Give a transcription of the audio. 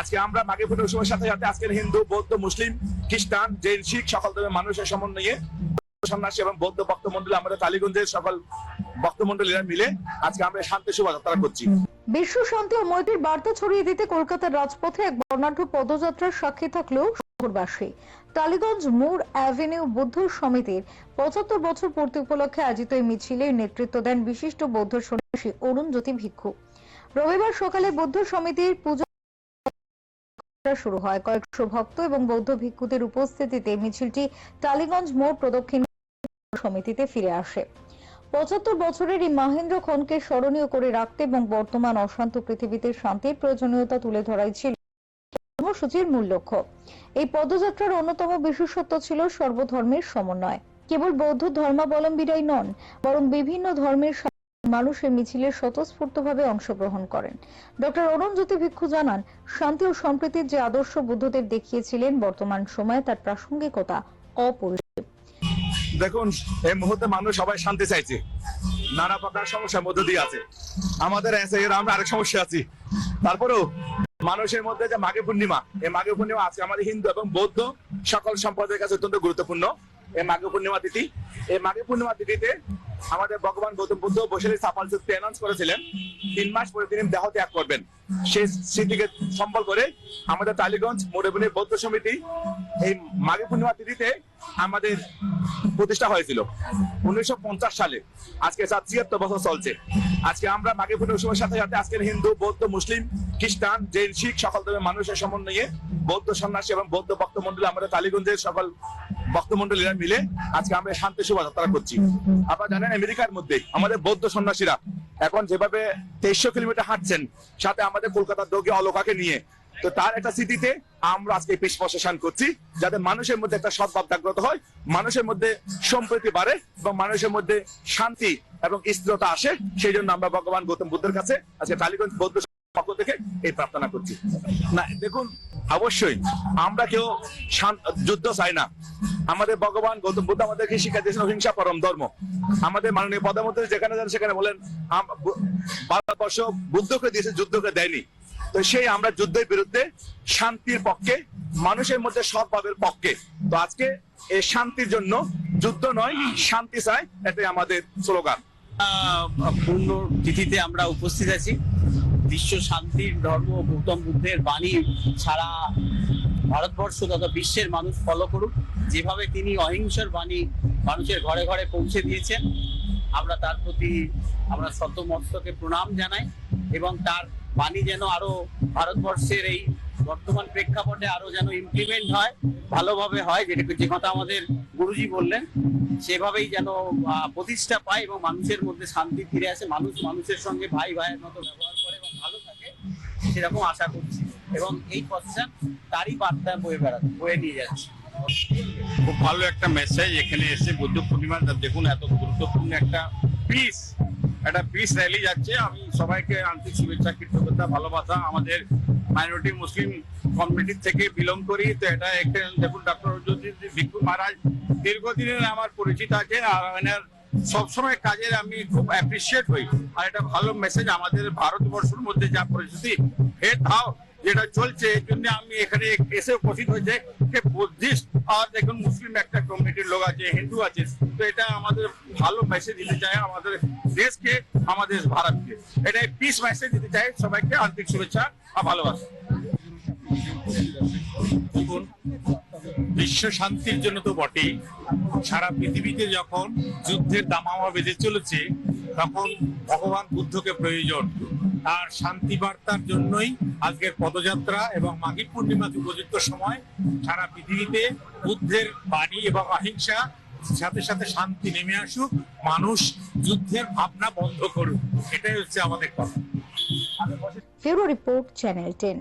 আজকে আমরা মাঘে পুজোর উৎসবের সাথে সাথে আজকের হিন্দু, বৌদ্ধ, মুসলিম, খ্রিস্টান, জৈন, শিখ সকল ধর্মের মানুষের সমন্বয়ে সন্ন্যাসী এবং বৌদ্ধ আমাদের টালিগঞ্জের সকল মিলে আজকে আমরা শান্তি শোভাযাত্রা করছি। বিশ্ব শান্তি ও মৈত্রীর বার্তা ছড়িয়ে দিতে কলকাতার রাজপথে এক বর্ণাঢ্য পদযাত্রার সাক্ষী থাকলেও শহরবাসী টালিগঞ্জ মোড় অ্যাভিনিউ বুদ্ধ সমিতির পঁচাত্তর বছর পূর্তি উপলক্ষে আয়োজিত এই মিছিলে নেতৃত্ব দেন বিশিষ্ট বৌদ্ধ সন্ন্যাসী অরুণ জ্যোতি ভিক্ষু। রবিবার সকালে বৌদ্ধ সমিতির পুজো শুরু হয়। কয়েকশো ভক্ত এবং বৌদ্ধ ভিক্ষুদের উপস্থিতিতে মিছিলটি টালিগঞ্জ মোড় প্রদক্ষিণ সমিতিতে ফিরে আসে। পঁচাত্তর বছরের এই মাহেন্দ্র ক্ষণকে স্মরণীয় করে রাখতে এবং বর্তমান অশান্ত পৃথিবীতে শান্তির প্রয়োজনীয়তা তুলে ধরাই ছিল কর্মসূচির মূল লক্ষ্য। এই পদযাত্রার অন্যতম বিশেষত্ব ছিল সর্বধর্মের সমন্বয়। কেবল বৌদ্ধ ধর্মাবলম্বীরাই নন, বরং বিভিন্ন ধর্মের মানুষ এই মিছিলে স্বতঃস্ফূর্তভাবে অংশগ্রহণ করেন। ডক্টর অরুণ জ্যোতি ভিক্ষু জানান, শান্তি ও সম্প্রীতির যে আদর্শ বুদ্ধদেব দেখিয়েছিলেন, বর্তমান সময়ে তার প্রাসঙ্গিকতা অপরিসীম। দেখুন, এই মুহূর্তে মানুষ সবাই শান্তি চাইছে। নানা প্রকার সমস্যার মধ্যে দিয়ে আছে। আমাদের আমরা আরেক সমস্যা আছি। তারপরেও মানুষের মধ্যে যে মাঘে পূর্ণিমা, এই মাঘে পূর্ণিমা আছে আমাদের হিন্দু এবং বৌদ্ধ সকল সম্প্রদায়ের কাছে অত্যন্ত গুরুত্বপূর্ণ। এই মাঘে পূর্ণিমা তিথি, এই মাঘে পূর্ণিমা তিথিতে আমাদের ভগবান গৌতম বুদ্ধ বসেলি সাফল চুক্তি অ্যানাউন্স করেছিলেন, তিন মাস পরে তিনি দেহ ত্যাগ করবেন। সেই স্মৃতিকে সম্বল করে আমাদের টালিগঞ্জ মোড়েবনী বৌদ্ধ সমিতি এই মাঘে পূর্ণিমা তিথিতে আমাদের প্রতিষ্ঠা হয়েছিল। উনিশশো সালে। আজকে তার ছিয়াত্তর বছর চলছে। আজকে আমরা মাঘে পূর্ণিমা উৎসবের সাথে সাথে আজকের হিন্দু, বৌদ্ধ, মুসলিম, খ্রিস্টান, জৈন, শিখ সকল ধর্মের মানুষের সমন্বয়ে বৌদ্ধ সন্ন্যাসী এবং বৌদ্ধ ভক্তমন্ডলী আমাদের টালিগঞ্জের সকল ভক্তমন্ডলীরা মিলে আজকে আমরা শান্তি শোভাযাত্রা করছি। আপনারা জানেন, আমেরিকার মধ্যে আমাদের বৌদ্ধ সন্ন্যাসীরা এখন যেভাবে তেইশশো কিলোমিটার হাঁটছেন, সাথে আমাদের কলকাতার দোগে অলোকাকে নিয়ে তো তার একটা স্মৃতিতে আমরা আজকে পেশ প্রশাসন করছি, যাতে মানুষের মধ্যে একটা সদ্ভাব জাগ্রত হয়, মানুষের মধ্যে সম্প্রীতি বাড়ে এবং মানুষের মধ্যে শান্তি এবং স্থিরতা আসে। সেই জন্য আমরা ভগবান গৌতম বুদ্ধের কাছে আজকে টালিগঞ্জ বৌদ্ধ পক্ষ থেকে এই প্রার্থনা করছি। না, দেখুন, অবশ্যই আমরা কেউ যুদ্ধ চাই না। আমাদের ভগবান গৌতম বুদ্ধ আমাদেরকে শিক্ষা দিয়েছেন অহিংসা পরম ধর্ম। আমাদের মাননীয় প্রধানমন্ত্রী যেখানে যান সেখানে বলেন ভারতবর্ষ বুদ্ধকে দিয়েছে, যুদ্ধকে দেয়নি। তো সেই আমরা যুদ্ধের বিরুদ্ধে শান্তির পক্ষে, মানুষের মধ্যে সদ্ভাবের পক্ষে। তো আজকে এই শান্তির জন্য যুদ্ধ নয়, শান্তি চাই, এটাই আমাদের স্লোগান। পূর্ণ তিথিতে আমরা উপস্থিত আছি। বিশ্ব শান্তির ধর্ম গৌতম বুদ্ধের বাণী সারা ভারতবর্ষ তথা বিশ্বের মানুষ ফলো করুক। যেভাবে তিনি অহিংসার বাণী মানুষের ঘরে ঘরে পৌঁছে দিয়েছেন, আমরা তার প্রতি আমরা শত মস্তকে প্রণাম জানাই এবং তার বাণী যেন আরও ভারতবর্ষের এই বর্তমান প্রেক্ষাপটে আরও যেন ইমপ্লিমেন্ট হয়, ভালোভাবে হয় যেটা যে কথা আমাদের গুরুজি বললেন, সেভাবেই যেন প্রতিষ্ঠা পায় এবং মানুষের মধ্যে শান্তি ফিরে আসে, মানুষ মানুষের সঙ্গে ভাই ভাইয়ের মতো ব্যবহার করে এবং ভালো থাকে, সেরকম আশা করছি। এবং এই পশ্চাৎ তারই বার্তা বয়ে বেড়াতে, বয়ে নিয়ে যাচ্ছে। খুব ভালো একটা মেসেজ এখানে এসে বুদ্ধ পূর্ণিমার দেখুন এত গুরুত্বপূর্ণ একটা পিস একটা পিস র্যালি যাচ্ছে। আমি সবাইকে আন্তরিক শুভেচ্ছা, কৃতজ্ঞতা, ভালোবাসা। আমাদের মাইনরিটি মুসলিম কমিউনিটি থেকে বিলং করি। তো এটা একটা, দেখুন ডক্টর ভিক্ষু মহারাজ দীর্ঘদিনের আমার পরিচিত আছে আর এনার সবসময় কাজের আমি খুব অ্যাপ্রিসিয়েট হই আর এটা ভালো মেসেজ আমাদের ভারতবর্ষের মধ্যে যা পরিস্থিতি ভেদভাব যেটা চলছে এর জন্য আমি এখানে এসে উপস্থিত হয়েছে যে বুদ্ধিস্ট আর দেখুন, মুসলিম একটা কমিউনিটির লোক আছে, হিন্দু আছে, তো এটা আমাদের ভালো মেসেজ দিতে চায় আমাদের দেশকে আমাদের ভারতকে। এটা পিস মেসেজ দিতে চায় সবাইকে আন্তরিক শুভেচ্ছা আর ভালোবাসা। বিশ্ব শান্তির জন্য তো বটেই। সারা পৃথিবীতে যখন যুদ্ধের দামামা বেঁধে চলেছে, তখন ভগবান বুদ্ধকে প্রয়োজন। আর শান্তি বার্তার জন্যই আজকের পদযাত্রা এবং মাঘী পূর্ণিমা উপযুক্ত সময় সারা পৃথিবীতে বুদ্ধের বাণী এবং অহিংসা সাথে সাথে শান্তি নেমে আসুক, মানুষ যুদ্ধের ভাবনা বন্ধ করুক। এটাই হচ্ছে আমাদের কথা। Report channel ten.